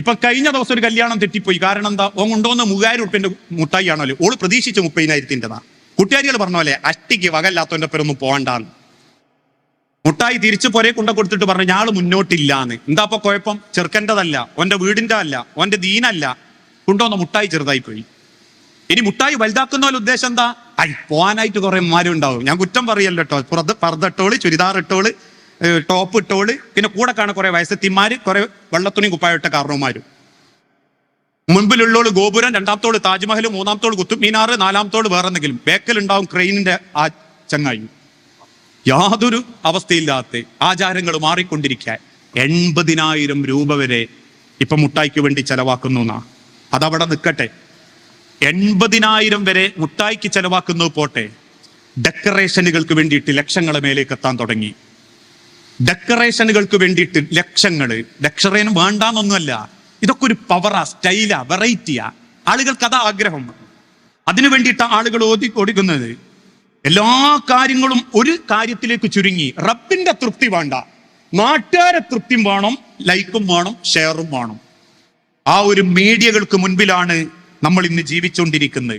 ഇപ്പൊ കഴിഞ്ഞ ദിവസം ഒരു കല്യാണം തെറ്റിപ്പോയി. കാരണം എന്താ? ഓൻ കൊണ്ടുവന്ന മൂവായിരം ഉറുപ്പിന്റെ മുട്ടായി ആണല്ലോ ഓൾ പ്രതീക്ഷിച്ച മുപ്പതിനായിരത്തിന്റെതാ. കുട്ടിയാരികൾ പറഞ്ഞ പോലെ അഷ്ടിക്ക് വകല്ലാത്തവന്റെ പേരൊന്നും പോകണ്ടാന്ന് മുട്ടായി തിരിച്ചു പോരെ കൊണ്ട കൊടുത്തിട്ട് പറഞ്ഞു ഞാൾ മുന്നോട്ടില്ലാന്ന്. എന്താ അപ്പൊ കുഴപ്പം? ചെറുക്കന്റെതല്ല ഓന്റെ വീടിന്റെ അല്ല ഓന്റെ ദീനല്ല. കൊണ്ടുവന്ന മുട്ടായി ചെറുതായി പോയി. ഇനി മുട്ടായി വലുതാക്കുന്ന പോലെ ഉദ്ദേശം എന്താ? ഐ പോവാനായിട്ട് കുറെ മാരും ഉണ്ടാവും ഞാൻ കുറ്റം പറയല്ലോ കേട്ടോ പുറത്ത് പർദ്ദട്ടോൾ ചുരിദാർ ഇട്ടോൾ ടോപ്പ് ഇട്ടോൾ. പിന്നെ കൂടെ കാണാൻ കുറെ വയസ്സത്തിമാര് കുറെ വെള്ളത്തുണി കുപ്പായിട്ട കാരണവന്മാരും മുൻപിലുള്ളോൾ ഗോപുരം രണ്ടാമത്തോൾ താജ്മഹൽ മൂന്നാമത്തോൾ കുത്തും മീനാറ് നാലാമത്തോൾ വേറെ എന്തെങ്കിലും ബേക്കലുണ്ടാവും ക്രെയിനിന്റെ ആ ചങ്ങായി. യാതൊരു അവസ്ഥയില്ലാത്ത ആചാരങ്ങൾ മാറിക്കൊണ്ടിരിക്കാൻ എൺപതിനായിരം രൂപ വരെ ഇപ്പൊ മുട്ടായിക്ക് വേണ്ടി ചെലവാക്കുന്നു എന്നാ. അതവിടെ നിൽക്കട്ടെ എൺപതിനായിരം വരെ മുട്ടായിക്ക് ചെലവാക്കുന്നത് പോട്ടെ. ഡെക്കറേഷനുകൾക്ക് വേണ്ടിയിട്ട് ലക്ഷങ്ങളെ മേലേക്ക് എത്താൻ തുടങ്ങി. ഡെക്കറേഷനുകൾക്ക് വേണ്ടിയിട്ട് ലക്ഷങ്ങൾ ഡെക്കറേഷൻ വേണ്ടാന്നൊന്നുമല്ല. ഇതൊക്കെ ഒരു പവറാ സ്റ്റൈലാ വെറൈറ്റിയാ ആളുകൾക്ക് അതാ ആഗ്രഹം. അതിനു വേണ്ടിയിട്ട് ആളുകൾ ഓതി ഓടിക്കുന്നത്. എല്ലാ കാര്യങ്ങളും ഒരു കാര്യത്തിലേക്ക് ചുരുങ്ങി. റബ്ബിന്റെ തൃപ്തി വേണ്ട. നാട്ടുകാരെ തൃപ്തിയും വേണം ലൈക്കും വേണം ഷെയറും വേണം. ആ ഒരു മീഡിയകൾക്ക് മുൻപിലാണ് നമ്മൾ ഇന്ന് ജീവിച്ചുകൊണ്ടിരിക്കുന്നത്.